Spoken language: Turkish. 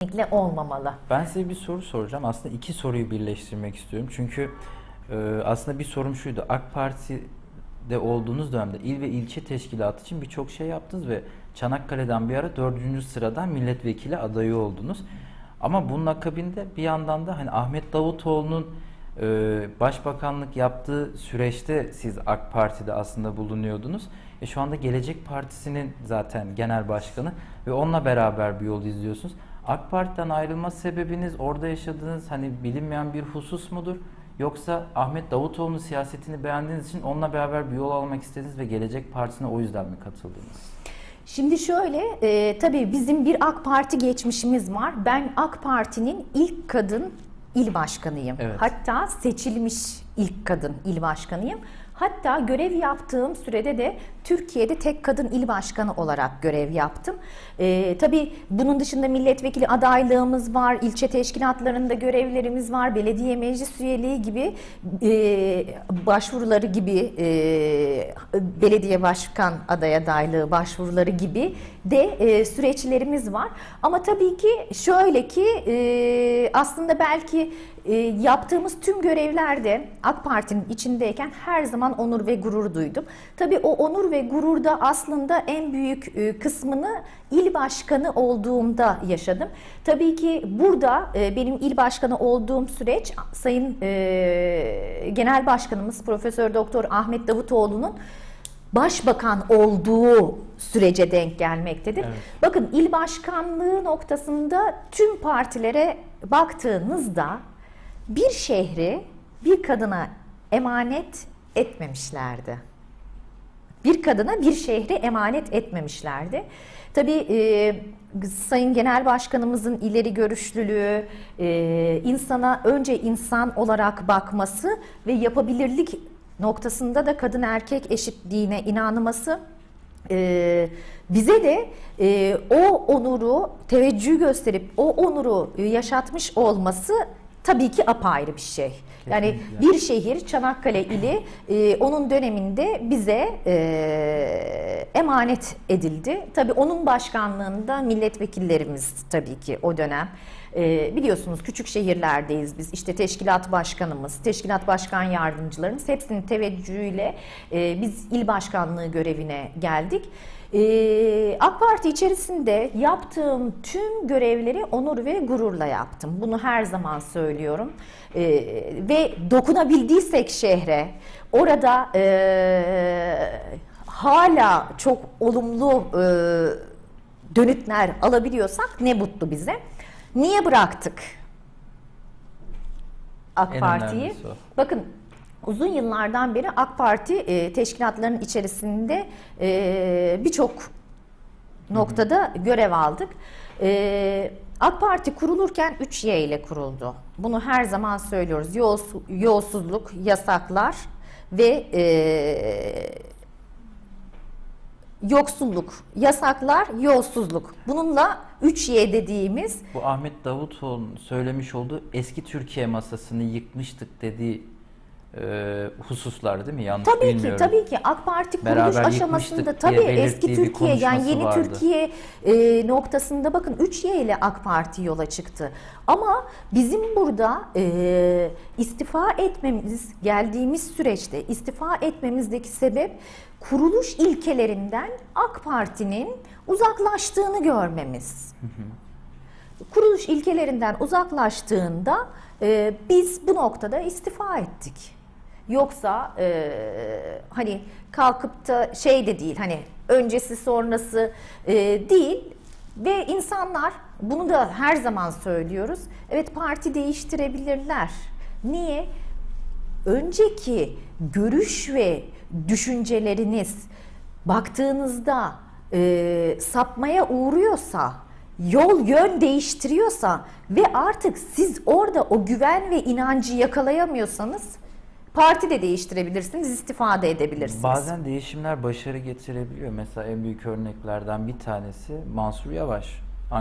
kesinlikle olmamalı. Ben size bir soru soracağım. Aslında iki soruyu birleştirmek istiyorum. Çünkü e, aslında bir sorum şuydu. AK Parti'de olduğunuz dönemde il ve ilçe teşkilatı için birçok şey yaptınız ve Çanakkale'den bir ara dördüncü sıradan milletvekili adayı oldunuz. Ama bunun akabinde bir yandan da hani Ahmet Davutoğlu'nun e, başbakanlık yaptığı süreçte siz AK Parti'de aslında bulunuyordunuz. E şu anda Gelecek Partisi'nin zaten genel başkanı ve onunla beraber bir yol izliyorsunuz. AK Parti'den ayrılma sebebiniz orada yaşadığınız hani bilinmeyen bir husus mudur? Yoksa Ahmet Davutoğlu'nun siyasetini beğendiğiniz için onunla beraber bir yol almak istediniz ve Gelecek Partisi'ne o yüzden mi katıldınız? Şimdi şöyle, e, tabii bizim bir AK Parti geçmişimiz var. Ben AK Parti'nin ilk kadın il başkanıyım. Evet. Hatta seçilmiş ilk kadın il başkanıyım. Hatta görev yaptığım sürede de Türkiye'de tek kadın il başkanı olarak görev yaptım. E, tabii bunun dışında milletvekili adaylığımız var, ilçe teşkilatlarında görevlerimiz var, belediye meclis üyeliği gibi e, başvuruları gibi e, belediye başkan aday adaylığı başvuruları gibi de e, süreçlerimiz var. Ama tabii ki şöyle ki e, aslında belki e, yaptığımız tüm görevlerde AK Parti'nin içindeyken her zaman onur ve gurur duydum. Tabii o onur ve gururda aslında en büyük kısmını il başkanı olduğumda yaşadım. Tabii ki burada benim il başkanı olduğum süreç Sayın Genel Başkanımız Profesör Doktor Ahmet Davutoğlu'nun başbakan olduğu sürece denk gelmektedir. Evet. Bakın il başkanlığı noktasında tüm partilere baktığınızda bir şehri bir kadına emanet etmemişlerdi. Bir kadına bir şehri emanet etmemişlerdi. Tabii e, Sayın Genel Başkanımızın ileri görüşlülüğü, e, insana önce insan olarak bakması ve yapabilirlik noktasında da kadın erkek eşitliğine inanması e, bize de e, o onuru teveccüh gösterip o onuru yaşatmış olması tabii ki apayrı bir şey. Yani Kesinlikle. bir şehir Çanakkale ili e, onun döneminde bize e, emanet edildi. Tabii onun başkanlığında milletvekillerimiz tabii ki o dönem e, biliyorsunuz küçük şehirlerdeyiz biz. İşte teşkilat başkanımız, teşkilat başkan yardımcılarımız hepsinin teveccühüyle e, biz il başkanlığı görevine geldik. Ee, AK Parti içerisinde yaptığım tüm görevleri onur ve gururla yaptım. Bunu her zaman söylüyorum. Ee, ve dokunabildiysek şehre, orada e, hala çok olumlu e, dönütler alabiliyorsak ne mutlu bize. Niye bıraktık AK En Parti'yi? Bakın uzun yıllardan beri AK Parti e, teşkilatlarının içerisinde e, birçok noktada görev aldık. E, AK Parti kurulurken 3Y ile kuruldu. Bunu her zaman söylüyoruz. Yolsu- yolsuzluk, yasaklar ve e, yoksulluk, yasaklar, yolsuzluk. Bununla 3Y dediğimiz Bu Ahmet Davutoğlu'nun söylemiş olduğu eski Türkiye masasını yıkmıştık dediği e, hususlar değil mi? Yanlış Tabii bilmiyorum. ki tabii ki AK Parti kuruluş Beraber aşamasında tabii eski Türkiye yani yeni vardı. Türkiye e, noktasında bakın 3Y ile AK Parti yola çıktı. Ama bizim burada e, istifa etmemiz geldiğimiz süreçte istifa etmemizdeki sebep kuruluş ilkelerinden AK Parti'nin uzaklaştığını görmemiz kuruluş ilkelerinden uzaklaştığında e, biz bu noktada istifa ettik. Yoksa e, hani kalkıp da şey de değil hani öncesi sonrası e, değil ve insanlar bunu da her zaman söylüyoruz. Evet parti değiştirebilirler. Niye? önceki görüş ve düşünceleriniz baktığınızda e, sapmaya uğruyorsa, yol yön değiştiriyorsa ve artık siz orada o güven ve inancı yakalayamıyorsanız parti de değiştirebilirsiniz, istifa da edebilirsiniz. Bazen değişimler başarı getirebiliyor. Mesela en büyük örneklerden bir tanesi Mansur Yavaş.